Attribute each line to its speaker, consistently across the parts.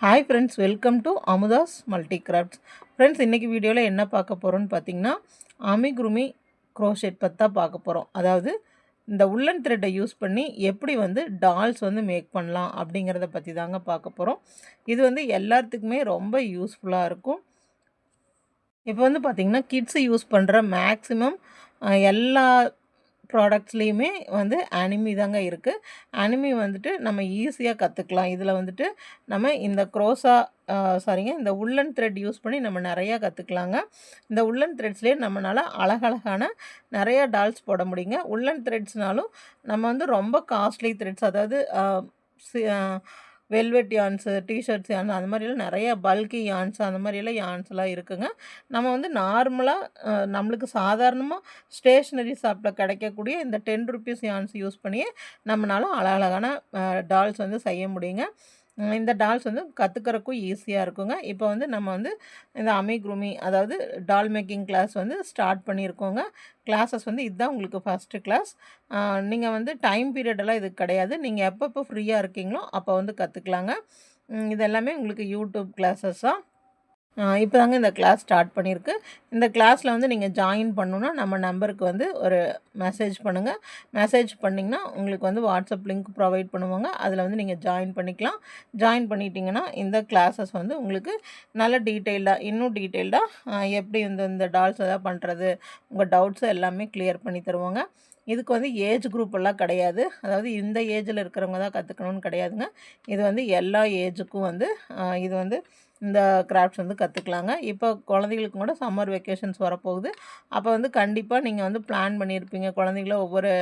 Speaker 1: Hi friends welcome to Amutha's multi crafts friends இன்றைக்கி வீடியோவில் என்ன பார்க்க போகிறோன்னு பார்த்தீங்கன்னா அமிக்ருமி க்ரோஷெட் பற்றி தான் பார்க்க போகிறோம் அதாவது இந்த உள்ளன் த்ரெட்டை யூஸ் பண்ணி எப்படி வந்து டால்ஸ் வந்து மேக் பண்ணலாம் அப்படிங்கிறத பற்றி தாங்க பார்க்க போகிறோம் இது வந்து எல்லாத்துக்குமே ரொம்ப யூஸ்ஃபுல்லாக இருக்கும். இப்போ வந்து பார்த்திங்கன்னா கிட்ஸு யூஸ் பண்ணுற மேக்ஸிமம் எல்லா ப்ராடக்ட்ஸ்லேயுமே வந்து அனிமி தாங்க இருக்குது அனிமி வந்துட்டு நம்ம ஈஸியாக கற்றுக்கலாம் இதில் வந்துட்டு நம்ம இந்த க்ரோஸா சாரிங்க இந்த உள்ளன் த்ரெட் யூஸ் பண்ணி நம்ம நிறையா கற்றுக்கலாங்க இந்த உள்ளன் த்ரெட்ஸ்லேயே நம்மளால் அழகழகான நிறையா டால்ஸ் போட முடியுங்க. உள்ளன் த்ரெட்ஸ்னாலும் நம்ம வந்து ரொம்ப காஸ்ட்லி த்ரெட்ஸ் அதாவது வெல்வெட் யான்ஸு டிஷர்ட்ஸ் யான்ஸ் அந்த மாதிரிலாம் நிறைய பல்கி யான்ஸ் அந்த மாதிரியெல்லாம் யான்ஸ்லாம் இருக்குங்க. நம்ம வந்து நார்மலாக நம்மளுக்கு சாதாரணமாக ஸ்டேஷ்னரி ஷாப்பில் கிடைக்கக்கூடிய இந்த டென் ருபீஸ் யான்ஸ் யூஸ் பண்ணியே நம்மளால அழகழகான டால்ஸ் வந்து செய்ய முடியுங்க. இந்த டால்ஸ் வந்து கற்றுக்கிறக்கும் ஈஸியாக இருக்குங்க. இப்போ வந்து நம்ம வந்து இந்த அமிக்ரூமி அதாவது டால் மேக்கிங் கிளாஸ் வந்து ஸ்டார்ட் பண்ணியிருக்கோங்க கிளாஸஸ் வந்து இதுதான் உங்களுக்கு ஃபஸ்ட்டு கிளாஸ். நீங்கள் வந்து டைம் பீரியடெல்லாம் இது கிடையாது. நீங்கள் எப்பப்போ ஃப்ரீயாக இருக்கீங்களோ அப்போ வந்து கற்றுக்கலாங்க இது எல்லாமே உங்களுக்கு யூடியூப் கிளாஸஸாக இப்போ தாங்க இந்த கிளாஸ் ஸ்டார்ட் பண்ணியிருக்கு இந்த கிளாஸில் வந்து நீங்கள் ஜாயின் பண்ணணுன்னா நம்ம நம்பருக்கு வந்து ஒரு மெசேஜ் பண்ணுங்கள் மெசேஜ் பண்ணிங்கன்னா உங்களுக்கு வந்து வாட்ஸ்அப் லிங்க் ப்ரொவைட் பண்ணுவாங்க. அதில் வந்து நீங்கள் ஜாயின் பண்ணிக்கலாம். ஜாயின் பண்ணிட்டீங்கன்னா இந்த கிளாஸஸ் வந்து உங்களுக்கு நல்ல டீட்டெயில்டாக இன்னும் டீட்டெயில்டாக எப்படி இந்த இந்த டால்ஸ் எதாவது பண்ணுறது உங்கள் டவுட்ஸை எல்லாமே கிளியர் பண்ணி தருவாங்க. இதுக்கு வந்து ஏஜ் குரூப் எல்லாம் கிடையாது. அதாவது இந்த ஏஜில் இருக்கிறவங்க தான் கற்றுக்கணும்னு கிடையாதுங்க. இது வந்து எல்லா ஏஜுக்கும் வந்து இது வந்து இந்த கிராஃப்ட்ஸ் வந்து கற்றுக்கலாங்க இப்போ குழந்தைகளுக்கும் கூட சம்மர் வெக்கேஷன்ஸ் வரப்போகுது. அப்போ வந்து கண்டிப்பாக நீங்கள் வந்து பிளான் பண்ணியிருப்பீங்க குழந்தைங்கள ஒவ்வொரு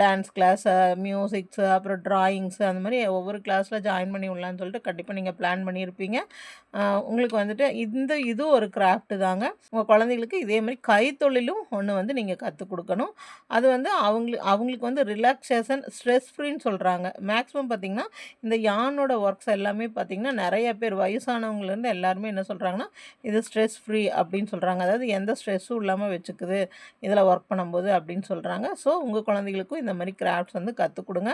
Speaker 1: டான்ஸ் கிளாஸு மியூசிக்ஸு அப்புறம் ட்ராயிங்ஸு அந்த மாதிரி ஒவ்வொரு கிளாஸில் ஜாயின் பண்ணி விடலான்னு சொல்லிட்டு கண்டிப்பாக நீங்கள் பிளான் பண்ணியிருப்பீங்க உங்களுக்கு வந்துட்டு இந்த இது ஒரு கிராஃப்ட் தாங்க. உங்கள் குழந்தைங்களுக்கு இதே மாதிரி கைத்தொழிலும் ஒன்று வந்து நீங்கள் கற்றுக் கொடுக்கணும். அது வந்து அவங்களுக்கு அவங்களுக்கு வந்து ரிலாக்ஸேஷன் ஸ்ட்ரெஸ் ஃப்ரீன்னு சொல்கிறாங்க மேக்ஸிமம் பார்த்திங்கன்னா இந்த யானோட ஒர்க்ஸ் எல்லாமே பார்த்திங்கன்னா நிறைய பேர் வயசு வயசானவங்கலேருந்து எல்லாருமே என்ன சொல்கிறாங்கன்னா இது ஸ்ட்ரெஸ் ஃப்ரீ அப்படின்னு சொல்கிறாங்க அதாவது எந்த ஸ்ட்ரெஸ்ஸும் இல்லாமல் வச்சுக்குது. இதில் ஒர்க் பண்ணும்போது அப்படின்னு சொல்கிறாங்க ஸோ உங்கள் குழந்தைகளுக்கும் இந்த மாதிரி கிராஃப்ட்ஸ் வந்து கற்றுக் கொடுங்க.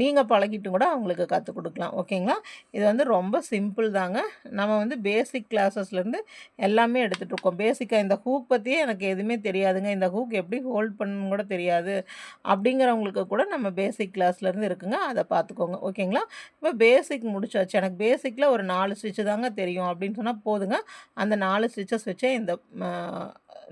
Speaker 1: நீங்கள் பழகிட்டு கூட அவங்களுக்கு கற்றுக் கொடுக்கலாம். ஓகேங்களா இது வந்து ரொம்ப சிம்பிள் தாங்க. நம்ம வந்து பேசிக் கிளாஸஸ்லேருந்து எல்லாமே எடுத்துகிட்டு இருக்கோம். பேசிக்காக இந்த ஹூக் பற்றியே எனக்கு எதுவுமே தெரியாதுங்க. இந்த ஹூக் எப்படி ஹோல்ட் பண்ணணும் கூட தெரியாது. அப்படிங்கிறவங்களுக்கு கூட நம்ம பேசிக் கிளாஸ்லேருந்து இருக்குங்க. அதை பார்த்துக்கோங்க ஓகேங்களா இப்போ பேசிக் முடிச்சாச்சு. எனக்கு பேசிக்கில் ஒரு நாலு ஸ்டிச்சு தாங்க தெரியும் அப்படின்னு சொன்னால் போதுங்க. அந்த நாலு ஸ்டிச்சஸ் வச்சே இந்த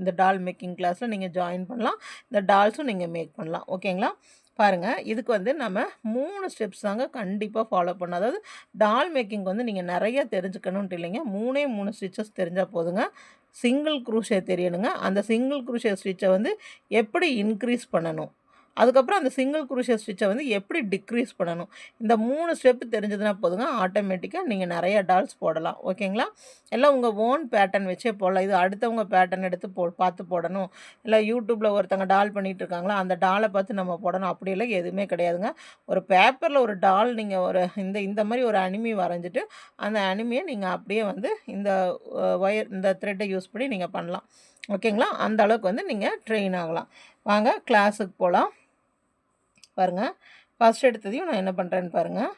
Speaker 1: இந்த டால் மேக்கிங் கிளாஸில் நீங்கள் ஜாயின் பண்ணலாம். இந்த டால்ஸும் நீங்கள் மேக் பண்ணலாம். ஓகேங்களா? பாருங்கள் இதுக்கு வந்து நம்ம மூணு ஸ்டெப்ஸ் தாங்க கண்டிப்பாக ஃபாலோ பண்ணோம் அதாவது டால் மேக்கிங் வந்து நீங்கள் நிறைய தெரிஞ்சுக்கணுன்ட்டு இல்லைங்க. மூணே மூணு ஸ்டிச்சஸ் தெரிஞ்சால் போதுங்க. சிங்கிள் குரூஷே தெரியணுங்க. அந்த சிங்கிள் குரூஷே ஸ்டிச்சை வந்து எப்படி இன்க்ரீஸ் பண்ணணும்? அதுக்கப்புறம் அந்த சிங்கிள் குரூஷியல் ஸ்டிச்சை வந்து எப்படி டிக்ரீஸ் பண்ணணும்? இந்த மூணு ஸ்டெப்பு தெரிஞ்சதுன்னா போதுங்க. ஆட்டோமேட்டிக்காக நீங்கள் நிறைய டால்ஸ் போடலாம். ஓகேங்களா எல்லாம் உங்கள் ஓன் பேட்டர்ன் வச்சே போடலாம். இது அடுத்தவங்க பேட்டர்ன் எடுத்து போ பார்த்து போடணும். இல்லை யூடியூப்பில் ஒருத்தங்க டால் பண்ணிகிட்டு இருக்காங்களா அந்த டாலை பார்த்து நம்ம போடணும். அப்படியெல்லாம் எதுவுமே கிடையாதுங்க. ஒரு பேப்பரில் ஒரு டால் நீங்கள் ஒரு இந்த இந்த மாதிரி ஒரு அனிமி வரைஞ்சிட்டு அந்த அனிமியை நீங்கள் அப்படியே வந்து இந்த ஒயர் இந்த த்ரெட்டை யூஸ் பண்ணி நீங்கள் பண்ணலாம். ஓகேங்களா அந்த அளவுக்கு வந்து நீங்கள் ட்ரெயின் ஆகலாம். வாங்க கிளாஸுக்கு போகலாம். பாருங்கள் ஃபஸ்ட் எடுத்ததையும் நான் என்ன பண்ணுறேன்னு பாருங்கள்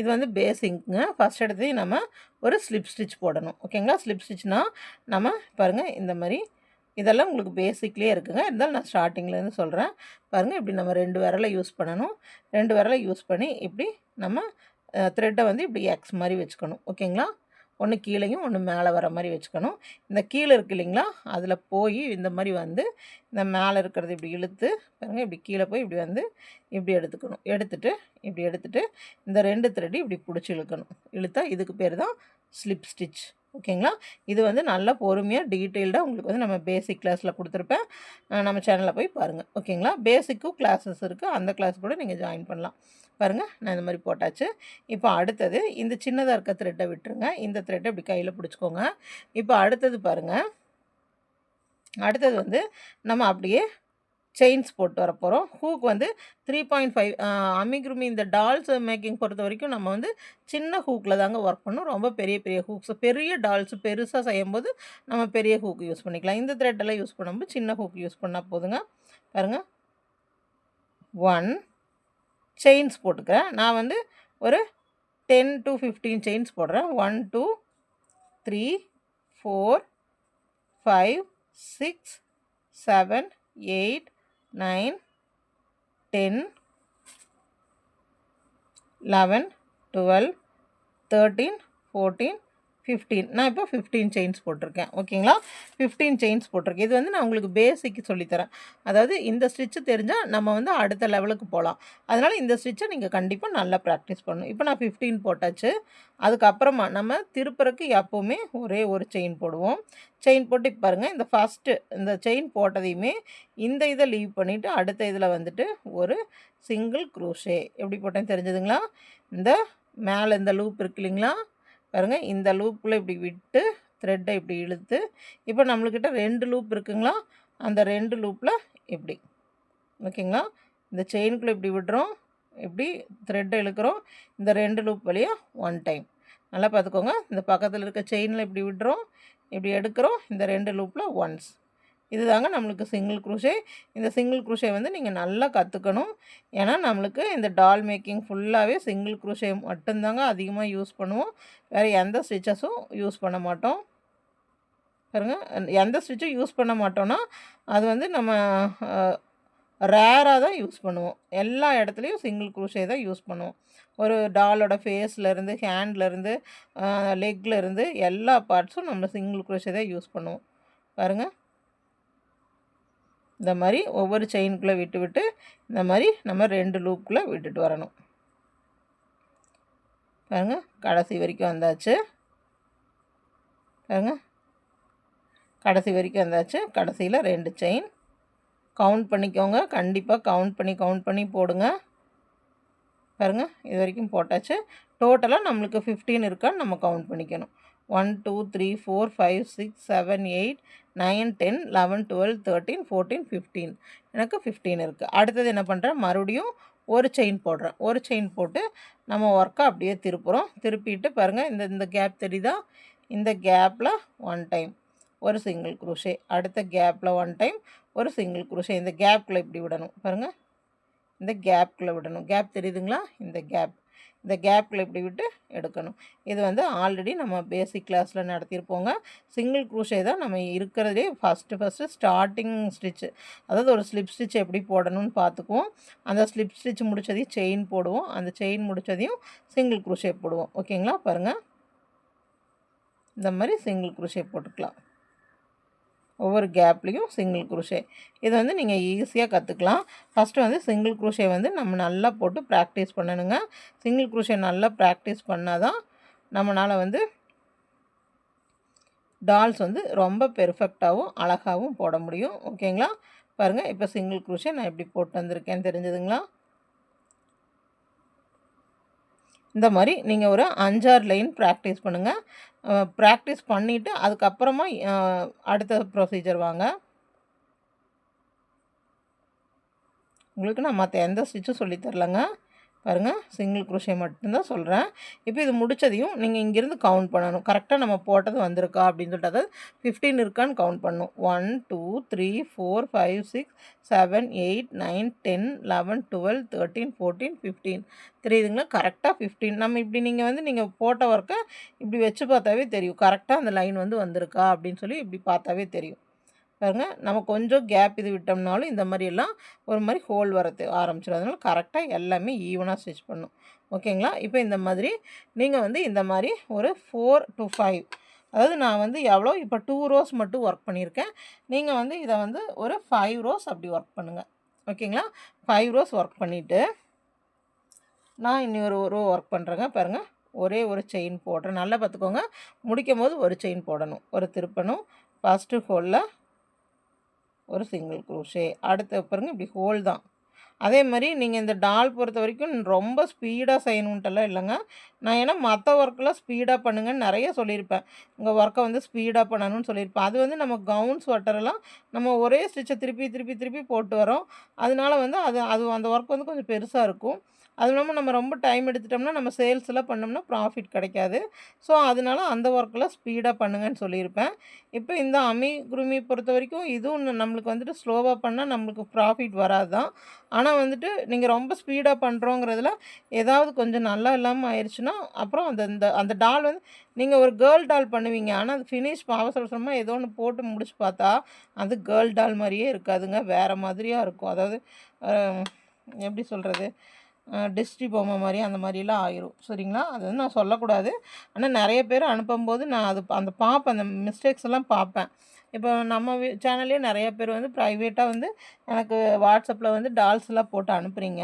Speaker 1: இது வந்து பேசிங்க்குங்க ஃபஸ்ட் எடுத்ததையும் நம்ம ஒரு ஸ்லிப் ஸ்டிச் போடணும். ஓகேங்களா ஸ்லிப் ஸ்டிச்னால் நம்ம பாருங்கள் இந்த மாதிரி இதெல்லாம் உங்களுக்கு பேசிக்லேயே இருக்குங்க. இருந்தாலும் நான் ஸ்டார்டிங்லேருந்து சொல்கிறேன் பாருங்கள் இப்படி நம்ம ரெண்டு விரலை யூஸ் பண்ணணும். ரெண்டு விரலை யூஸ் பண்ணி இப்படி நம்ம த்ரெட்டை வந்து இப்படி எக்ஸ் மாதிரி வச்சுக்கணும். ஓகேங்களா ஒன்று கீழேயும் ஒன்று மேலே வர மாதிரி வச்சுக்கணும். இந்த கீழே இருக்கு இல்லைங்களா? அதில் போய் இந்த மாதிரி வந்து இந்த மேலே இருக்கிறது இப்படி இழுத்து பாருங்கள் இப்படி கீழே போய் இப்படி வந்து இப்படி எடுத்துக்கணும். எடுத்துகிட்டு இப்படி எடுத்துகிட்டு இந்த ரெண்டு த்ரெட்டு இப்படி பிடிச்சி இழுக்கணும். இழுத்தா இதுக்கு பேர் தான் ஸ்லிப் ஸ்டிச். ஓகேங்களா? இது வந்து நல்லா பொறுமையாக டீட்டெயில்டாக உங்களுக்கு வந்து நம்ம பேசிக் கிளாஸில் கொடுத்துருப்பேன். நம்ம சேனலில் போய் பாருங்கள் ஓகேங்களா? பேசிக்கும் கிளாஸஸ் இருக்குது அந்த கிளாஸ் கூட நீங்கள் ஜாயின் பண்ணலாம். பாருங்கள் நான் இந்த மாதிரி போட்டாச்சு. இப்போ அடுத்தது இந்த சின்னதாக இருக்க த்ரெட்டை விட்டுருங்க. இந்த த்ரெட்டை இப்படி கையில் பிடிச்சிக்கோங்க. இப்போ அடுத்தது பாருங்கள் அடுத்தது வந்து நம்ம அப்படியே செயின்ஸ் போட்டு வர போகிறோம் ஹூக் வந்து த்ரீ பாயிண்ட் ஃபைவ் அமிக்ருமி இந்த டால்ஸ் மேக்கிங் பொறுத்த வரைக்கும் நம்ம வந்து சின்ன ஹூக்கில் தாங்க ஒர்க் பண்ணோம். ரொம்ப பெரிய பெரிய ஹூக்ஸ் பெரிய டால்ஸ் பெருசாக செய்யும்போது நம்ம பெரிய ஹூக் யூஸ் பண்ணிக்கலாம். இந்த த்ரெட்டெல்லாம் யூஸ் பண்ணும்போது சின்ன ஹூக் யூஸ் பண்ணால் போதுங்க. பாருங்கள் ஒன் செயின்ஸ் போட்டுக்கிறேன். நான் வந்து ஒரு டென் டு ஃபிஃப்டீன் செயின்ஸ் போடுறேன். One two three four five six seven eight nine ten eleven twelve thirteen fourteen fifteen நான் இப்போ ஃபிஃப்டீன் செயின்ஸ் போட்டிருக்கேன். ஓகேங்களா ஃபிஃப்டீன் செயின்ஸ் போட்டிருக்கேன். இது வந்து நான் உங்களுக்கு பேசிக் சொல்லித்தரேன். அதாவது இந்த ஸ்டிச்சு தெரிஞ்சால் நம்ம வந்து அடுத்த லெவலுக்கு போகலாம் அதனால் இந்த ஸ்டிச்சை நீங்கள் கண்டிப்பாக நல்லா ப்ராக்டிஸ் பண்ணணும். இப்போ நான் ஃபிஃப்டீன் போட்டாச்சு. அதுக்கப்புறமா நம்ம திருப்புறக்கு எப்போவுமே ஒரே ஒரு செயின் போடுவோம். செயின் போட்டு பாருங்கள் இந்த ஃபஸ்ட்டு இந்த செயின் போட்டதையுமே இந்த இதை லீவ் பண்ணிவிட்டு அடுத்த இதில் வந்துட்டு ஒரு சிங்கிள் குரூஷே எப்படி போட்டேன்னு தெரிஞ்சதுங்களா? இந்த மேலே இந்த லூப் இருக்கு இல்லைங்களா? பாருங்கள் இந்த லூப்பில் இப்படி விட்டு த்ரெட்டை இப்படி இழுத்து இப்போ நம்மளுக்கிட்ட ரெண்டு லூப் இருக்குங்களா? அந்த ரெண்டு லூப்பில் இப்படி. ஓகேங்களா? இந்த செயின்குள்ளே இப்படி விடுறோம் இப்படி த்ரெட்டை இழுக்கிறோம் இந்த ரெண்டு லூப் வழியாக ஒன் டைம் நல்லா பார்த்துக்கோங்க. இந்த பக்கத்தில் இருக்க செயினில் இப்படி விடுறோம் இப்படி எடுக்கிறோம் இந்த ரெண்டு லூப்பில் ஒன்ஸ் இதுதாங்க நம்மளுக்கு சிங்கிள் குரூஷே இந்த சிங்கிள் குரூஷே வந்து நீங்கள் நல்லா கற்றுக்கணும் ஏன்னா நம்மளுக்கு இந்த டால் மேக்கிங் ஃபுல்லாகவே சிங்கிள் குரூஷே மட்டும்தாங்க அதிகமாக யூஸ் பண்ணுவோம். வேறு எந்த ஸ்டிச்சஸும் யூஸ் பண்ண மாட்டோம். பாருங்கள் எந்த ஸ்டிச்சும் யூஸ் பண்ண மாட்டோன்னா அது வந்து நம்ம ரேராக தான் யூஸ் பண்ணுவோம். எல்லா இடத்துலையும் சிங்கிள் குரூஷே தான் யூஸ் பண்ணுவோம். ஒரு டாலோட ஃபேஸ்லேருந்து ஹேண்ட்லேருந்து லெக்லேருந்து எல்லா பார்ட்ஸும் நம்ம சிங்கிள் குரூஷே தான் யூஸ் பண்ணுவோம். பாருங்கள் இந்த மாதிரி ஒவ்வொரு செயின்குள்ளே விட்டு விட்டு இந்த மாதிரி நம்ம ரெண்டு லூப்புக்குள்ளே விட்டுட்டு வரணும். பாருங்க கடைசி வரைக்கும் வந்தாச்சு. பாருங்க கடைசி வரைக்கும் வந்தாச்சு. கடைசியில் ரெண்டு செயின் கவுண்ட் பண்ணிக்கோங்க. கண்டிப்பாக கவுண்ட் பண்ணி கவுண்ட் பண்ணி போடுங்க. பாருங்கள் இது வரைக்கும் போட்டாச்சு. டோட்டலாக நம்மளுக்கு ஃபிஃப்டீன் இருக்கான்னு நம்ம கவுண்ட் பண்ணிக்கணும். One two three four five six seven eight nine ten eleven twelve thirteen fourteen fifteen. எனக்கு ஃபிஃப்டீன் இருக்குது அடுத்தது என்ன பண்ணுறேன் மறுபடியும் ஒரு செயின் போடுறேன். ஒரு செயின் போட்டு நம்ம ஒர்க்கை அப்படியே திருப்புறோம். திருப்பிட்டு பாருங்கள் இந்த இந்த கேப் தெரியுதா? இந்த கேப்பில் ஒன் டைம் ஒரு சிங்கிள் குருஷே அடுத்த கேப்பில் ஒன் டைம் ஒரு சிங்கிள் குருஷே இந்த கேப்பில் இப்படி விடணும். பாருங்கள் இந்த கேப்பில் விடணும். கேப் தெரியுதுங்களா? இந்த கேப் இந்த கேப்பில் இப்படி விட்டு எடுக்கணும். இது வந்து ஆல்ரெடி நம்ம பேசிக் கிளாஸில் நடத்தியிருப்போங்க. சிங்கிள் க்ரூஷே தான் நம்ம இருக்கிறதே ஃபஸ்ட்டு ஃபஸ்ட்டு ஸ்டார்டிங் ஸ்டிச்சு அதாவது ஒரு ஸ்லிப் ஸ்டிச் எப்படி போடணும்னு பார்த்துக்குவோம். அந்த ஸ்லிப் ஸ்டிச் முடித்ததையும் செயின் போடுவோம். அந்த செயின் முடித்ததையும் சிங்கிள் க்ரூஷே போடுவோம். ஓகேங்களா பாருங்கள் இந்த மாதிரி சிங்கிள் க்ரூஷே போட்டுக்கலாம். ஒவ்வொரு கேப்லேயும் சிங்கிள் குருஷே இது வந்து நீங்கள் ஈஸியாக கற்றுக்கலாம் ஃபஸ்ட்டு வந்து சிங்கிள் குருஷே வந்து நம்ம நல்லா போட்டு ப்ராக்டிஸ் பண்ணணுங்க. சிங்கிள் குருஷே நல்லா ப்ராக்டிஸ் பண்ணால் தான் நம்மளால் வந்து டால்ஸ் வந்து ரொம்ப பெர்ஃபெக்டாகவும் அழகாகவும் போட முடியும். ஓகேங்களா பாருங்கள் இப்போ சிங்கிள் குருஷே நான் எப்படி போட்டு வந்திருக்கேன்னு தெரிஞ்சதுங்களா? இந்த மாதிரி நீங்கள் ஒரு அஞ்சாறு லைன் ப்ராக்டிஸ் பண்ணுங்கள் ப்ராக்டிஸ் பண்ணிவிட்டு அதுக்கப்புறமா அடுத்த ப்ரொசீஜர் வாங்க. உங்களுக்கு நான் மற்ற எந்த ஸ்டிச்சும் சொல்லித்தரலங்க பாருங்கள் சிங்கிள் குரூஷியை மட்டும்தான் சொல்கிறேன் இப்போ இது முடித்ததையும் நீங்கள் இங்கேருந்து கவுண்ட் பண்ணணும். கரெக்டாக நம்ம போட்டது வந்திருக்கா அப்படின்னு சொல்லிட்டு அதாவது ஃபிஃப்டீன் இருக்கான்னு கவுண்ட் பண்ணணும். One two three four five six seven eight nine ten eleven twelve thirteen fourteen fifteen தெரியுதுங்களா? கரெக்டாக ஃபிஃப்டீன் நம்ம இப்படி நீங்கள் வந்து நீங்கள் போட்ட ஒர்க்கை இப்படி வச்சு பார்த்தாவே தெரியும். கரெக்டாக அந்த லைன் வந்து வந்திருக்கா அப்படின்னு சொல்லி இப்படி பார்த்தாவே தெரியும். பாருங்கள் நம்ம கொஞ்சம் கேப் இது விட்டோம்னாலும் இந்த மாதிரியெல்லாம் ஒரு மாதிரி ஹோல் வரது ஆரம்பிச்சிடும் அதனால் கரெக்டாக எல்லாமே ஈவனாக ஸ்டிச் பண்ணும். ஓகேங்களா இப்போ இந்த மாதிரி நீங்கள் வந்து இந்த மாதிரி ஒரு ஃபோர் டு ஃபைவ் அதாவது நான் வந்து எவ்வளோ? இப்போ டூ ரோஸ் மட்டும் ஒர்க் பண்ணியிருக்கேன். நீங்கள் வந்து இதை வந்து ஒரு ஃபைவ் ரோஸ் அப்படி ஒர்க் பண்ணுங்கள் ஓகேங்களா ஃபைவ் ரோஸ் ஒர்க் பண்ணிவிட்டு நான் இன்னி ஒரு ரோ ஒர்க் பண்ணுறேங்க பாருங்கள் ஒரே ஒரு செயின் போடுறேன். நல்லா பார்த்துக்கோங்க. முடிக்கும் போது ஒரு செயின் போடணும். ஒரு திருப்பணும். ஃபஸ்ட்டு ஹோலில் ஒரு சிங்கிள் குரோஷே அடுத்த பாருங்க இப்படி ஹோல் தான். அதே மாதிரி நீங்கள் இந்த டால் பொறுத்த வரைக்கும் ரொம்ப ஸ்பீடாக செய்யணுன்ட்டெல்லாம் இல்லைங்க. நான் ஏன்னா மற்ற ஒர்க்கெலாம் ஸ்பீடாக பண்ணுங்கன்னு நிறைய சொல்லியிருப்பேன். உங்கள் ஒர்க்கை வந்து ஸ்பீடாக பண்ணணும்னு சொல்லியிருப்பேன். அது வந்து நம்ம கவுன் ஸ்வெட்டரெல்லாம் நம்ம ஒரே ஸ்டிச்சை திருப்பி திருப்பி திருப்பி போட்டு வரோம். அதனால வந்து அது அது அந்த ஒர்க் வந்து கொஞ்சம் பெருசாக இருக்கும். அதுவும் இல்லாமல் நம்ம ரொம்ப டைம் எடுத்துட்டோம்னா நம்ம சேல்ஸ் எல்லாம் பண்ணோம்னா ப்ராஃபிட் கிடைக்காது. ஸோ அதனால அந்த ஒர்க்கெல்லாம் ஸ்பீடாக பண்ணுங்கன்னு சொல்லியிருப்பேன். இப்போ இந்த அமி குருமி பொறுத்த வரைக்கும் இதுவும் நம்மளுக்கு வந்துட்டு ஸ்லோவாக பண்ணால் நம்மளுக்கு ப்ராஃபிட் வராது தான் ஆனால் வந்துட்டு நீங்கள் ரொம்ப ஸ்பீடாக பண்ணுறோங்கிறதுல ஏதாவது கொஞ்சம் நல்லா இல்லாமல் ஆயிடுச்சுன்னா அப்புறம் அந்த இந்த அந்த டால் வந்து நீங்கள் ஒரு கேர்ள் டால் பண்ணுவீங்க. ஆனால் அது ஃபினிஷ் அவசர அவசரமாக ஏதோ ஒன்று போட்டு முடிச்சு பார்த்தா அது கேர்ள் டால் மாதிரியே இருக்காதுங்க. வேறு மாதிரியாக இருக்கும். அதாவது எப்படி சொல்கிறது டிஸ்ட்ரி பொம்மை மாதிரி அந்த மாதிரிலாம் ஆயிரும். சரிங்களா? அது வந்து நான் சொல்லக்கூடாது. ஆனால் நிறைய பேர் அனுப்பும்போது நான் அது அந்த பார்ப்பேன் அந்த மிஸ்டேக்ஸ் எல்லாம் பார்ப்பேன். இப்போ நம்ம சேனல்லே நிறைய பேர் வந்து ப்ரைவேட்டாக வந்து எனக்கு வாட்ஸ்அப்பில் வந்து டால்ஸ்லாம் போட்டு அனுப்புகிறீங்க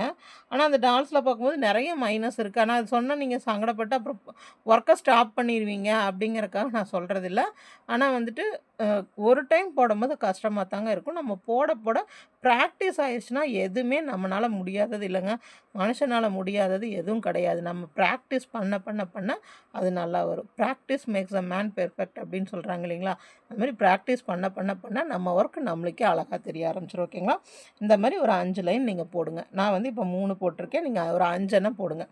Speaker 1: ஆனால் அந்த டால்ஸில் பார்க்கும்போது நிறைய மைனஸ் இருக்குது ஆனால் அது சொன்னால் நீங்கள் சங்கடப்பட்டு அப்புறம் ஒர்க்கை ஸ்டாப் பண்ணிடுவீங்க அப்படிங்கிறக்காக நான் சொல்கிறதில்ல ஆனால் வந்துட்டு ஒரு டைம் போடும்போது கஷ்டமாக தாங்க இருக்கும். நம்ம போட போட ப்ராக்டிஸ் ஆயிடுச்சுன்னா எதுவுமே நம்மளால் முடியாதது இல்லைங்க. மனுஷனால் முடியாதது எதுவும் கிடையாது. நம்ம ப்ராக்டிஸ் பண்ண பண்ண பண்ண அது நல்லா வரும். Practice makes a man perfect அப்படின்னு சொல்கிறாங்க இல்லைங்களா? அது மாதிரி ப்ராக்டிஸ் பண்ண பண்ண பண்ண நம்ம ஒர்க் நம்மளுக்கே அழகாக தெரிய ஆரம்பிச்சிடும் ஓகேங்களா இந்த மாதிரி ஒரு அஞ்சு லைன் நீங்கள் போடுங்க. நான் வந்து இப்போ மூணு போட்டிருக்கேன். நீங்கள் ஒரு அஞ்செண்ணம் போடுங்க.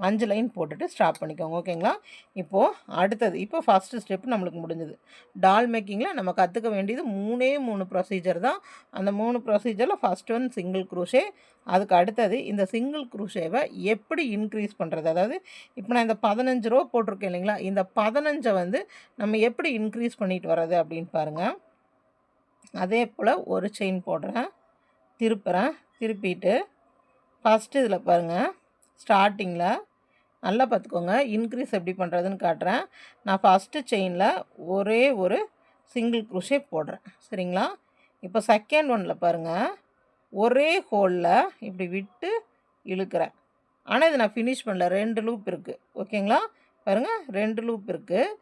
Speaker 1: அஞ்சு லைன் போட்டுட்டு ஸ்டாப் பண்ணிக்கோங்க ஓகேங்களா? இப்போது அடுத்தது இப்போ ஃபஸ்ட்டு ஸ்டெப் நம்மளுக்கு முடிஞ்சது. டால் மேக்கிங்கில் நம்ம கற்றுக்க வேண்டியது மூணே மூணு ப்ரொசீஜர் தான். அந்த மூணு ப்ரொசீஜரில் ஃபஸ்ட் ஒன் சிங்கிள் குரூஷே அதுக்கு அடுத்தது இந்த சிங்கிள் குரூஷேவை எப்படி இன்க்ரீஸ் பண்ணுறது அதாவது இப்போ நான் இந்த பதினஞ்சு ரூபா போட்டிருக்கேன் இல்லைங்களா? இந்த பதினஞ்சை வந்து நம்ம எப்படி இன்க்ரீஸ் பண்ணிட்டு வர்றது அப்படின்னு பாருங்கள் அதே போல் ஒரு செயின் போடுறேன் திருப்புறேன் திருப்பிட்டு ஃபஸ்ட்டு இதில் பாருங்கள் ஸ்டார்டிங்கில் நல்லா பார்த்துக்கோங்க. இன்க்ரீஸ் எப்படி பண்ணுறதுன்னு காட்டுறேன். நான் ஃபஸ்ட்டு செயினில் ஒரே ஒரு சிங்கிள் குரூஷே போடுறேன். சரிங்களா? இப்போ செகண்ட் ஒன்னில் பாருங்கள் ஒரே ஹோலில் இப்படி விட்டு இழுக்கிறேன். ஆனால் இது நான் ஃபினிஷ் பண்ணல. ரெண்டு லூப் இருக்குது ஓகேங்களா? பாருங்கள் ரெண்டு லூப் இருக்குது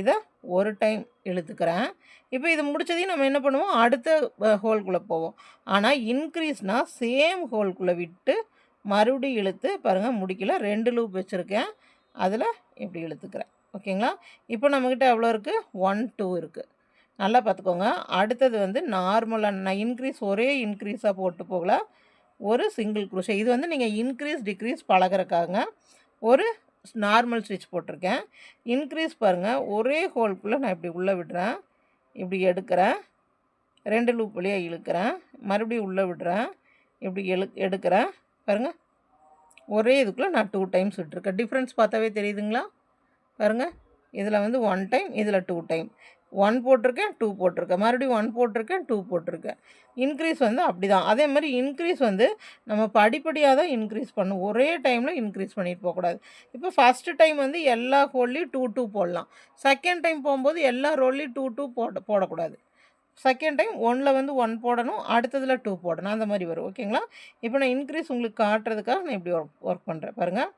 Speaker 1: இதை ஒரு டைம் இழுத்துக்கிறேன். இப்போ இது முடிச்சதையும் நம்ம என்ன பண்ணுவோம்? அடுத்த ஹோல்குள்ளே போவோம். ஆனால் இன்க்ரீஸ்னால் சேம் ஹோல்குள்ளே விட்டு மறுபடியும் இழுத்து பாருங்கள் முடிக்கல. ரெண்டு லூப் வச்சுருக்கேன். அதில் இப்படி இழுத்துக்கிறேன். ஓகேங்களா? இப்போ நம்மக்கிட்ட எவ்வளோ இருக்குது ஒன் டூ இருக்குது நல்லா பார்த்துக்கோங்க. அடுத்தது வந்து நார்மலாக நான் இன்க்ரீஸ் ஒரே இன்க்ரீஸாக போட்டு போகல. ஒரு சிங்கிள் குருஷை இது வந்து நீங்கள் இன்க்ரீஸ் டிக்ரீஸ் பழகிறக்காங்க ஒரு நார்மல் ஸ்டிச் போட்டிருக்கேன். இன்க்ரீஸ் பாருங்கள் ஒரே ஹோல்குள்ளே நான் இப்படி உள்ளே விடுறேன். இப்படி எடுக்கிறேன். ரெண்டு லூப் வழியாக இழுக்கிறேன். மறுபடியும் உள்ளே விடுறேன். இப்படி எழு எடுக்கிறேன். பாருங்கள் ஒரே இதுக்குள்ளே நான் டூ டைம்ஸ் விட்டுருக்கேன். டிஃப்ரென்ஸ் பார்த்தாவே தெரியுதுங்களா? பாருங்கள் இதில் வந்து ஒன் டைம் இதில் டூ டைம் ஒன் போட்டிருக்கேன் டூ போட்டிருக்கேன். மறுபடியும் ஒன் போட்டிருக்கேன் டூ போட்டிருக்கேன். இன்க்ரீஸ் வந்து அப்படி தான் அதே மாதிரி இன்க்ரீஸ் வந்து நம்ம படிப்படியாக தான் இன்க்ரீஸ் பண்ணும். ஒரே டைமில் இன்க்ரீஸ் பண்ணிட்டு போகக்கூடாது. இப்போ ஃபஸ்ட்டு டைம் வந்து எல்லா ஹோல்லையும் டூ டூ போடலாம். செகண்ட் டைம் போகும்போது எல்லா ரோல்லையும் டூ டூ போட போடக்கூடாது. செகண்ட் டைம் ஒனில் வந்து ஒன் போடணும் அடுத்ததில் டூ போடணும். அந்த மாதிரி வரும். ஓகேங்களா இப்போ நான் இன்க்ரீஸ் உங்களுக்கு காட்டுறதுக்காக நான் இப்படி ஒர்க் ஒர்க் பண்ணுறேன் பாருங்கள்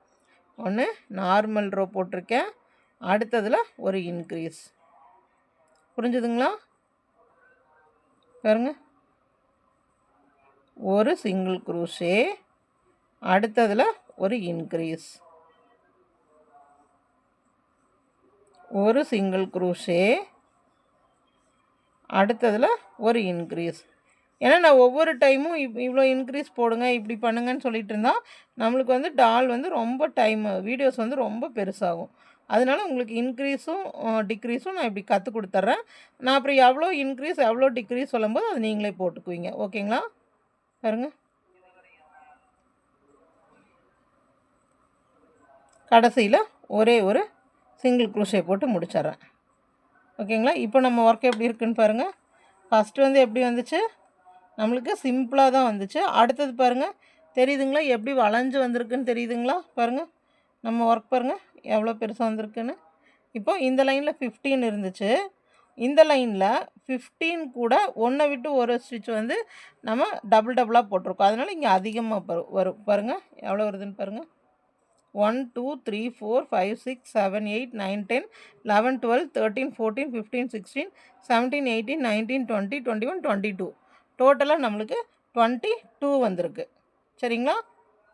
Speaker 1: ஒன்று நார்மல் ரோ போட்டிருக்கேன். அடுத்ததில் ஒரு இன்க்ரீஸ் புரிஞ்சுதுங்களா? பாருங்க. ஒரு சிங்கிள் குரூஷே அடுத்ததில் ஒரு இன்க்ரீஸ் ஒரு சிங்கிள் குரூஷே அடுத்ததில் ஒரு இன்க்ரீஸ் ஏன்னா நான் ஒவ்வொரு டைமும் இவ் இவ்வளோ இன்க்ரீஸ் போடுங்க இப்படி பண்ணுங்கன்னு சொல்லிட்டு இருந்தால் நம்மளுக்கு வந்து டால் வந்து ரொம்ப டைம் வீடியோஸ் வந்து ரொம்ப பெருசாகும். அதனால உங்களுக்கு இன்க்ரீஸும் டிக்ரீஸும் நான் இப்படி கற்றுக் கொடுத்துட்றேன் நான் அப்புறம் எவ்வளோ இன்க்ரீஸ் எவ்வளோ டிக்ரீஸ் சொல்லும்போது அது நீங்களே போட்டுக்குவீங்க. ஓகேங்களா? பாருங்க. கடைசியில் ஒரே ஒரு சிங்கிள் குரூஷை போட்டு முடிச்சிட்றேன் ஓகேங்களா? இப்போ நம்ம ஒர்க் எப்படி இருக்குன்னு பாருங்கள் ஃபஸ்ட்டு வந்து எப்படி வந்துச்சு? நம்மளுக்கு சிம்பிளாக தான் வந்துச்சு. அடுத்தது பாருங்கள் தெரியுதுங்களா? எப்படி வளைஞ்சு வந்திருக்குன்னு தெரியுதுங்களா? பாருங்கள் நம்ம ஒர்க் பாருங்கள் எவ்வளோ பெருசாக வந்திருக்குன்னு. இப்போ இந்த லைனில் ஃபிஃப்டீன் இருந்துச்சு. இந்த லைனில் ஃபிஃப்டீன் கூட ஒன்றை விட்டு ஒரு ஸ்டிச் வந்து நம்ம டபுள் டபுளாக போட்டிருக்கோம். அதனால் இங்கே அதிகமாக வரும் வரும். பாருங்கள் எவ்வளோ வருதுன்னு பாருங்கள் one two three four five six seven eight nine ten eleven twelve thirteen fourteen fifteen sixteen seventeen eighteen nineteen twenty twenty one twenty two டோட்டலாக நம்மளுக்கு டுவெண்ட்டி டூ வந்திருக்கு. சரிங்களா?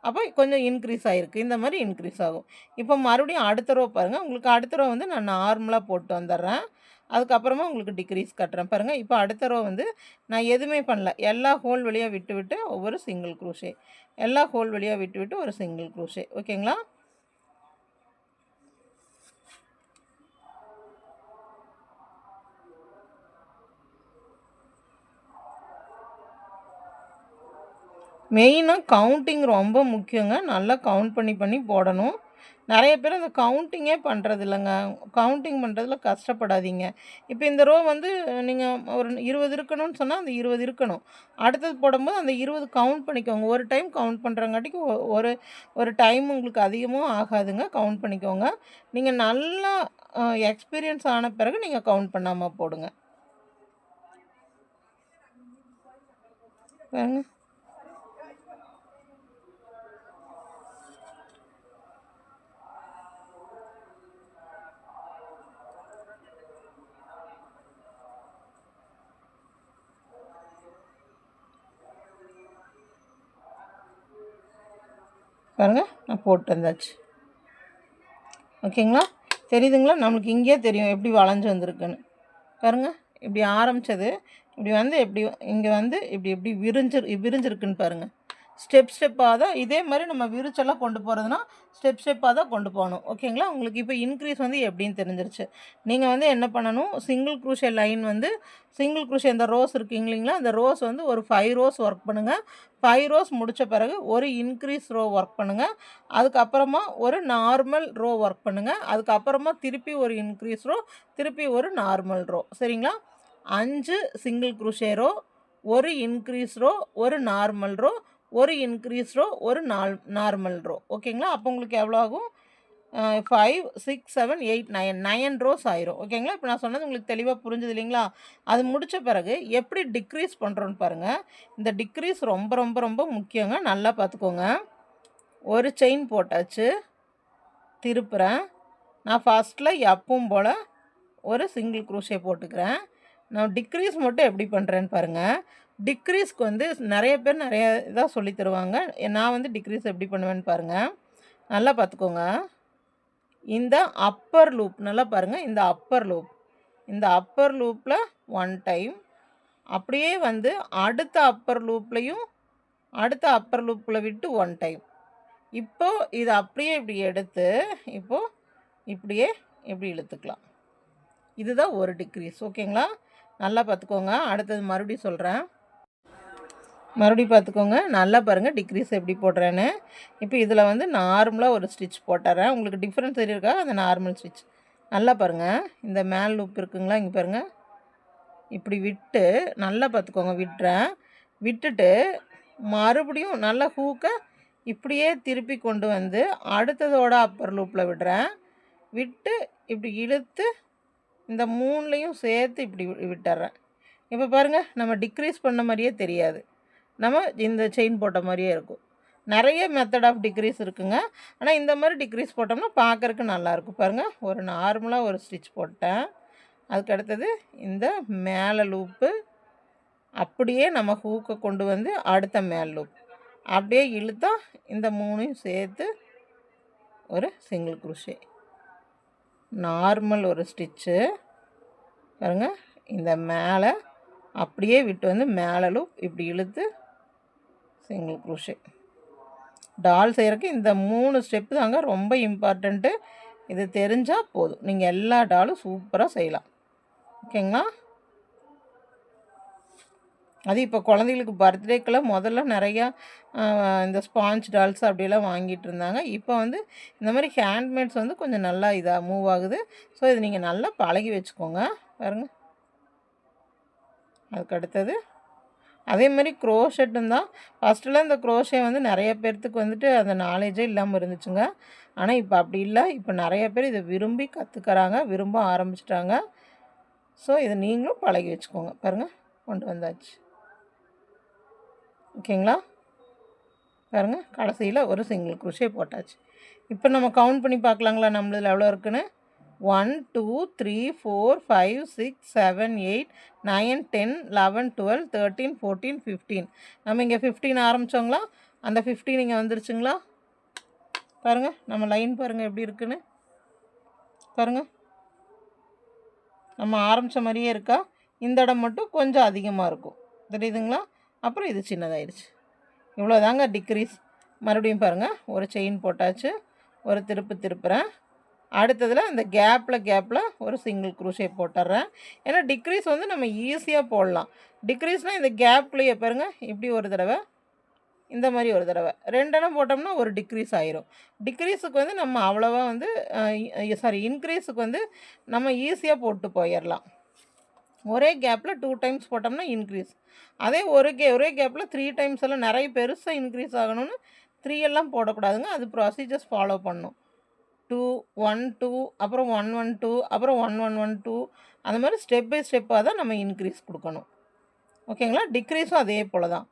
Speaker 1: அப்போ கொஞ்சம் இன்க்ரீஸ் ஆகிருக்கு இந்த மாதிரி இன்க்ரீஸ் ஆகும். இப்போ மறுபடியும் அடுத்த ரோ பாருங்கள் உங்களுக்கு அடுத்த ரோ வந்து நான் நார்மலாக போட்டு வந்துடுறேன். அதுக்கப்புறமா உங்களுக்கு டிக்ரீஸ் கட்டுறேன். பாருங்கள் இப்போ அடுத்த ரோ வந்து நான் எதுவுமே பண்ணல. எல்லா ஹோல் வழியாக விட்டு விட்டு ஒவ்வொரு சிங்கிள் க்ரூஷே எல்லா ஹோல் வழியாக விட்டு விட்டு ஒரு சிங்கிள் க்ரூஷே ஓகேங்களா மெயினாக கவுண்டிங் ரொம்ப முக்கியங்க. நல்லா கவுண்ட் பண்ணி பண்ணி போடணும். நிறைய பேர் அந்த கவுண்டிங்கே பண்ணுறது இல்லைங்க கவுண்டிங் பண்ணுறதுல கஷ்டப்படாதீங்க. இப்போ இந்த ரோ வந்து நீங்கள் ஒரு இருபது இருக்கணும்னு சொன்னால் அந்த இருபது இருக்கணும். அடுத்தது போடும்போது அந்த இருபது கவுண்ட் பண்ணிக்கோங்க. ஒரு டைம் கவுண்ட் பண்ணுறங்காட்டிக்கு ஒரு ஒரு டைம் உங்களுக்கு அதிகமும் ஆகாதுங்க. கவுண்ட் பண்ணிக்கோங்க. நீங்கள் நல்லா எக்ஸ்பீரியன்ஸ் ஆன பிறகு நீங்கள் கவுண்ட் பண்ணாமல் போடுங்க. பாருங்கள் பாருங்கள் நான் போட்டு வந்தாச்சு. ஓகேங்களா? தெரியுதுங்களா? நம்மளுக்கு இங்கேயே தெரியும் எப்படி வளைஞ்சு வந்திருக்குன்னு. பாருங்க இப்படி ஆரம்பித்தது இப்படி வந்து எப்படி இங்கே வந்து இப்படி எப்படி விரிஞ்சு விரிஞ்சிருக்குன்னு பாருங்கள் ஸ்டெப் ஸ்டெப்பாக தான் இதே மாதிரி நம்ம விரிச்செல்லாம் கொண்டு போகிறதுனா ஸ்டெப் ஸ்டெப்பாக தான் கொண்டு போகணும். ஓகேங்களா? உங்களுக்கு இப்போ இன்க்ரீஸ் வந்து எப்படின்னு தெரிஞ்சிருச்சு. நீங்கள் வந்து என்ன பண்ணணும்? சிங்கிள் குரூஷே லைன் வந்து சிங்கிள் குரூஷே இந்த ரோஸ் இருக்கீங்க இல்லைங்களா? அந்த ரோஸ் வந்து ஒரு ஃபைவ் ரோஸ் ஒர்க் பண்ணுங்கள் ஃபைவ் ரோஸ் முடித்த பிறகு ஒரு இன்க்ரீஸ் ரோ ஒர்க் பண்ணுங்கள் அதுக்கப்புறமா ஒரு நார்மல் ரோ ஒர்க் பண்ணுங்கள் அதுக்கப்புறமா திருப்பி ஒரு இன்க்ரீஸ் ரோ திருப்பி ஒரு நார்மல் ரோ சரிங்களா? அஞ்சு சிங்கிள் குரூஷே ரோ ஒரு இன்க்ரீஸ் ரோ ஒரு நார்மல் ரோ ஒரு இன்க்ரீஸ் ரோ ஒரு நால் நார்மல் ரோ ஓகேங்களா அப்போ உங்களுக்கு எவ்வளோ ஆகும்? Five six seven eight nine nine rows ஆயிரும். ஓகேங்களா இப்போ நான் சொன்னது உங்களுக்கு தெளிவாக புரிஞ்சுது இல்லைங்களா? அது முடித்த பிறகு எப்படி டிக்ரீஸ் பண்ணுறோன்னு பாருங்கள் இந்த டிக்ரீஸ் ரொம்ப ரொம்ப ரொம்ப முக்கியங்க. நல்லா பார்த்துக்கோங்க ஒரு செயின் போட்டாச்சு. திருப்புறேன். நான் ஃபஸ்ட்டில் எப்பவும் போல் ஒரு சிங்கிள் குரூஷே போட்டுக்கிறேன். நான் டிக்ரீஸ் மட்டும் எப்படி பண்ணுறேன்னு பாருங்கள் டிக்ரீஸ்க்கு வந்து நிறைய பேர் நிறைய இதாக சொல்லி தருவாங்க. நான் வந்து டிக்ரீஸ் எப்படி பண்ணுவேன்னு பாருங்கள் நல்லா பார்த்துக்கோங்க. இந்த அப்பர் லூப் நல்லா பாருங்கள் இந்த அப்பர் லூப் இந்த அப்பர் லூப்பில் ஒன் டைம் அப்படியே வந்து அடுத்த அப்பர் லூப்லையும் அடுத்த அப்பர் லூப்பில் விட்டு ஒன் டைம் இப்போ இதை அப்படியே இப்படி எடுத்து இப்போது இப்படியே இப்படி இழுத்துக்கலாம். இதுதான் ஒரு டிக்ரீஸ். ஓகேங்களா? நல்லா பார்த்துக்கோங்க. அடுத்தது மறுபடியும் சொல்கிறேன் மறுபடியும் பார்த்துக்கோங்க. நல்லா பாருங்கள் டிக்ரீஸ் எப்படி போடுறேன்னு. இப்போ இதில் வந்து நார்மலாக ஒரு ஸ்டிச் போட்டுறேன். உங்களுக்கு டிஃப்ரென்ஸ் தெரியிருக்கா அந்த நார்மல் ஸ்டிச் நல்லா பாருங்கள் இந்த மேல் லூப் இருக்குங்களா? இங்கே பாருங்கள் இப்படி விட்டு நல்லா பார்த்துக்கோங்க விட்டுறேன் விட்டுட்டு மறுபடியும் நல்லா ஹூக்கை இப்படியே திருப்பி கொண்டு வந்து அடுத்ததோட அப்பர் லூப்பில் விடுறேன். விட்டு இப்படி இழுத்து இந்த மூணுலேயும் சேர்த்து இப்படி விட்டுறேன். இப்போ பாருங்கள் நம்ம டிக்ரீஸ் பண்ண மாதிரியே தெரியாது. நம்ம இந்த செயின் போட்ட மாதிரியே இருக்கும். நிறைய மெத்தட் ஆஃப் டிக்ரீஸ் இருக்குங்க. ஆனால் இந்த மாதிரி டிக்ரீஸ் போட்டோம்னா பார்க்கறக்கு நல்லாயிருக்கும் பாருங்கள் ஒரு நார்மலாக ஒரு ஸ்டிச் போட்டேன். அதுக்கு அடுத்தது இந்த மேலே லூப்பு அப்படியே நம்ம ஹூக்கை கொண்டு வந்து அடுத்த மேல் லூப் அப்படியே இழுத்தா இந்த மூணையும் சேர்த்து ஒரு சிங்கிள் குருஷே நார்மல் ஒரு ஸ்டிச்சு பாருங்க இந்த மேலே அப்படியே விட்டு வந்து மேலே லூப் இப்படி இழுத்து சிங்கிள் குரூஷே டால் செய்கிறக்கு இந்த மூணு ஸ்டெப்பு தாங்க ரொம்ப இம்பார்ட்டண்ட்டு இது தெரிஞ்சால் போதும். நீங்கள் எல்லா டாலும் சூப்பராக செய்யலாம். ஓகேங்களா அது இப்போ குழந்தைகளுக்கு பர்த்டேக்கெல்லாம் முதல்ல நிறையா இந்த ஸ்பாஞ்ச் டால்ஸ் அப்படியெல்லாம் வாங்கிட்டு இருந்தாங்க. இப்போ வந்து இந்த மாதிரி ஹேண்ட்மேட்ஸ் வந்து கொஞ்சம் நல்லா இதாக மூவ் ஆகுது. ஸோ இது நீங்கள் நல்லா பழகி வச்சுக்கோங்க. பாருங்க. அதுக்கு அடுத்தது அதே மாதிரி க்ரோஷெட்டும் தான் ஃபஸ்ட்டுலாம் இந்த க்ரோஷே வந்து நிறைய பேர்த்துக்கு வந்துட்டு அந்த நாலேஜே இல்லாமல் இருந்துச்சுங்க. ஆனால் இப்போ அப்படி இல்லை. இப்போ நிறைய பேர் இதை விரும்பி கற்றுக்கறாங்க விரும்ப ஆரம்பிச்சிட்டாங்க. ஸோ இதை நீங்களும் பழகி வச்சுக்கோங்க. பாருங்கள் கொண்டு வந்தாச்சு. ஓகேங்களா? பாருங்கள் கடைசியில் ஒரு சிங்கிள் குருஷே போட்டாச்சு. இப்போ நம்ம கவுண்ட் பண்ணி பார்க்கலாங்களா நம்மளதில் எவ்வளோ இருக்குன்னு? One two three four five six seven eight nine ten eleven twelve thirteen fourteen fifteen. நம்ம இங்கே ஃபிஃப்டீன் ஆரம்பித்தோங்களா அந்த ஃபிஃப்டீன் இங்கே வந்துருச்சுங்களா? பாருங்கள் நம்ம லைன் பாருங்கள் எப்படி இருக்குன்னு. பாருங்கள் நம்ம ஆரம்பித்த மாதிரியே இருக்கா? இந்த இடம் மட்டும் கொஞ்சம் அதிகமாக இருக்கும். தெரியுதுங்களா? அப்புறம் இது சின்னதாயிடுச்சு. இவ்வளோதாங்க டிக்ரீஸ் மறுபடியும் பாருங்கள் ஒரு செயின் போட்டாச்சு. ஒரு திருப்பு திருப்புறேன். அடுத்ததில் அந்த கேப்பில் கேப்பில் ஒரு சிங்கிள் குரூஷே போட்டுடுறேன் ஏன்னா டிக்ரீஸ் வந்து நம்ம ஈஸியாக போடலாம். டிக்ரீஸ்னால் இந்த கேப்லேயே பாருங்கள் இப்படி ஒரு தடவை இந்த மாதிரி ஒரு தடவை. ரெண்டெண்ணம் போட்டோம்னா ஒரு டிக்ரீஸ் ஆயிரும். டிக்ரீஸுக்கு வந்து நம்ம அவ்வளோவா வந்து சாரி இன்க்ரீஸுக்கு வந்து நம்ம ஈஸியாக போட்டு போயிடலாம் ஒரே கேப்பில் டூ டைம்ஸ் போட்டோம்னா இன்க்ரீஸ் அதே ஒரு கே ஒரே கேப்பில் த்ரீ டைம்ஸ் எல்லாம் நிறைய பெருசாக இன்க்ரீஸ் ஆகணும்னு த்ரீ எல்லாம் போடக்கூடாதுங்க. அது ப்ரொசீஜர்ஸ் ஃபாலோ பண்ணும். டூ ஒன் டூ அப்புறம் ஒன் ஒன் டூ அப்புறம் ஒன் ஒன் ஒன் டூ. அந்த மாதிரி ஸ்டெப் பை ஸ்டெப்பாக தான் நம்ம இன்க்ரீஸ் கொடுக்கணும். ஓகேங்களா டிக்ரீஸும் அதே போல் தான்.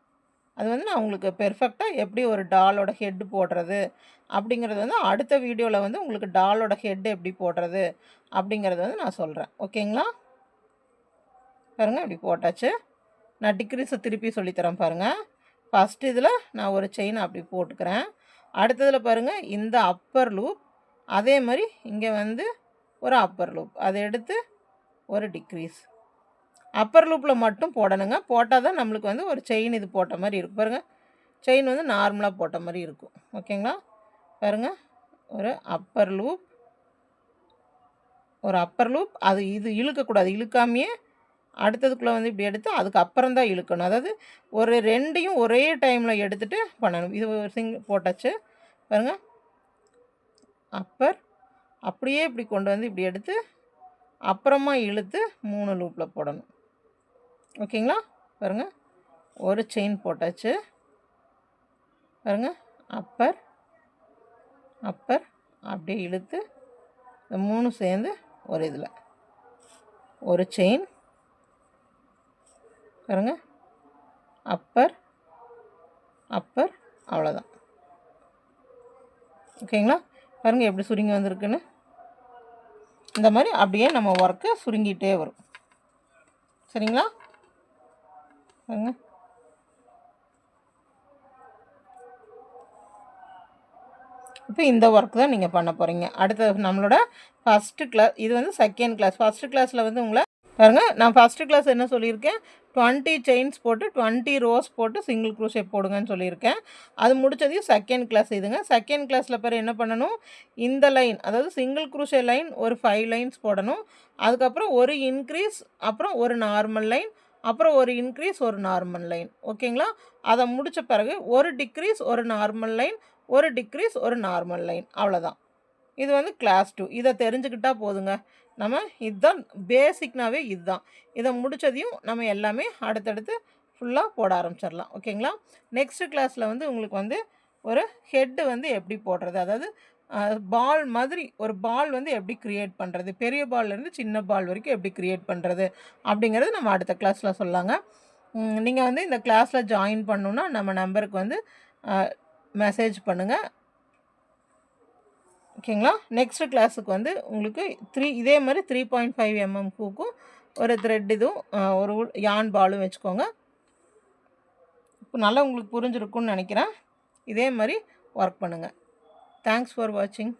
Speaker 1: அது வந்து நான் உங்களுக்கு பெர்ஃபெக்டாக எப்படி ஒரு டாலோட ஹெட் போடுறது அப்படிங்கிறது வந்து அடுத்த வீடியோவில் வந்து உங்களுக்கு டாலோட ஹெட் எப்படி போடுறது அப்படிங்கிறது வந்து நான் சொல்கிறேன் ஓகேங்களா பாருங்கள் இப்படி போட்டாச்சு. நான் டிக்ரீஸை திருப்பி சொல்லித்தரேன் பாருங்கள் ஃபஸ்ட் இதில் நான் ஒரு செயின் அப்படி போட்டுக்கிறேன். அடுத்ததில் பாருங்கள் இந்த அப்பர் லூப் அதே மாதிரி இங்கே வந்து ஒரு அப்பர் லூப் அதை எடுத்து ஒரு டிக்ரீஸ் அப்பர் லூப்பில் மட்டும் போடணுங்க. போட்டால் தான் நம்மளுக்கு வந்து ஒரு செயின் இது போட்ட மாதிரி இருக்கும். பாருங்கள் செயின் வந்து நார்மலாக போட்ட மாதிரி இருக்கும். ஓகேங்களா பாருங்கள் ஒரு அப்பர் லூப் ஒரு அப்பர் லூப் அது இது இழுக்கக்கூடாது. இழுக்காமையே அடுத்ததுக்குள்ளே வந்து இப்படி எடுத்து அதுக்கு அப்புறம் தான் இழுக்கணும். அதாவது ஒரு ரெண்டையும் ஒரே டைமில் எடுத்துகிட்டு பண்ணணும். இது ஒரு சிங் போட்டாச்சு. பாருங்கள் அப்பர் அப்படியே இப்படி கொண்டு வந்து இப்படி எடுத்து அப்புறமா இழுத்து மூணு லூப்பில் போடணும். ஓகேங்களா? பாருங்கள் ஒரு செயின் போட்டாச்சு. பாருங்கள் அப்பர் அப்பர் அப்படியே இழுத்து இந்த மூணு சேர்ந்து ஒரு இதில். ஒரு செயின் பாருங்க. அப்பர் அப்பர் அவ்வளோதான் ஓகேங்களா? பாருங்கள் எப்படி சுருங்கி வந்திருக்குன்னு. இந்த மாதிரி அப்படியே நம்ம ஒர்க்கு சுருங்கிட்டே வரும். சரிங்களா? பாருங்க. இப்போ இந்த ஒர்க் தான் நீங்கள் பண்ண போகிறீங்க அடுத்தது நம்மளோட ஃபஸ்ட்டு கிளாஸ் இது வந்து செகண்ட் கிளாஸ் ஃபஸ்ட்டு கிளாஸில் வந்து உங்களை பாருங்கள் நான் ஃபஸ்ட்டு கிளாஸ் என்ன சொல்லியிருக்கேன்? டுவெண்ட்டி செயின்ஸ் போட்டு டுவெண்ட்டி ரோஸ் போட்டு சிங்கிள் க்ரூஷே போடுங்கன்னு சொல்லியிருக்கேன். அது முடித்ததையும் செகண்ட் கிளாஸ் இதுங்க. செகண்ட் கிளாஸில் பேர் என்ன பண்ணணும்? இந்த லைன் அதாவது சிங்கிள் க்ரூஷே லைன் ஒரு ஃபைவ் லைன்ஸ் போடணும். அதுக்கப்புறம் ஒரு இன்க்ரீஸ் அப்புறம் ஒரு நார்மல் லைன் அப்புறம் ஒரு இன்க்ரீஸ் ஒரு நார்மல் லைன் ஓகேங்களா? அதை முடித்த பிறகு ஒரு டிக்ரீஸ் ஒரு நார்மல் லைன் ஒரு டிக்ரீஸ் ஒரு நார்மல் லைன் அவ்வளோதான் இது வந்து கிளாஸ் டூ இதை தெரிஞ்சுக்கிட்டால் போதுங்க. நம்ம இதுதான் பேசிக்னாவே இதுதான். இதை முடித்ததையும் நம்ம எல்லாமே அடுத்தடுத்து ஃபுல்லாக போட ஆரம்பிச்சிடலாம். ஓகேங்களா நெக்ஸ்ட்டு கிளாஸில் வந்து உங்களுக்கு வந்து ஒரு ஹெட்டு வந்து எப்படி போடுறது? அதாவது பால் மாதிரி ஒரு பால் வந்து எப்படி க்ரியேட் பண்ணுறது பெரிய பால்லேருந்து சின்ன பால் வரைக்கும் எப்படி க்ரியேட் பண்ணுறது அப்படிங்கிறது நம்ம அடுத்த கிளாஸில் சொல்லாங்க நீங்கள் வந்து இந்த கிளாஸில் ஜாயின் பண்ணணுன்னா நம்ம நம்பருக்கு வந்து மெசேஜ் பண்ணுங்கள் ஓகேங்களா? நெக்ஸ்ட்டு கிளாஸுக்கு வந்து உங்களுக்கு த்ரீ இதே மாதிரி த்ரீ பாயிண்ட் ஃபைவ் எம்எம் பூக்கும். ஒரு த்ரெட் இதுவும் ஒரு யான் பாலும் வச்சுக்கோங்க. இப்போ நல்லா உங்களுக்கு புரிஞ்சிருக்கும்னு நினைக்கிறேன். இதே மாதிரி ஒர்க் பண்ணுங்கள் தேங்க்ஸ் ஃபார் வாட்சிங்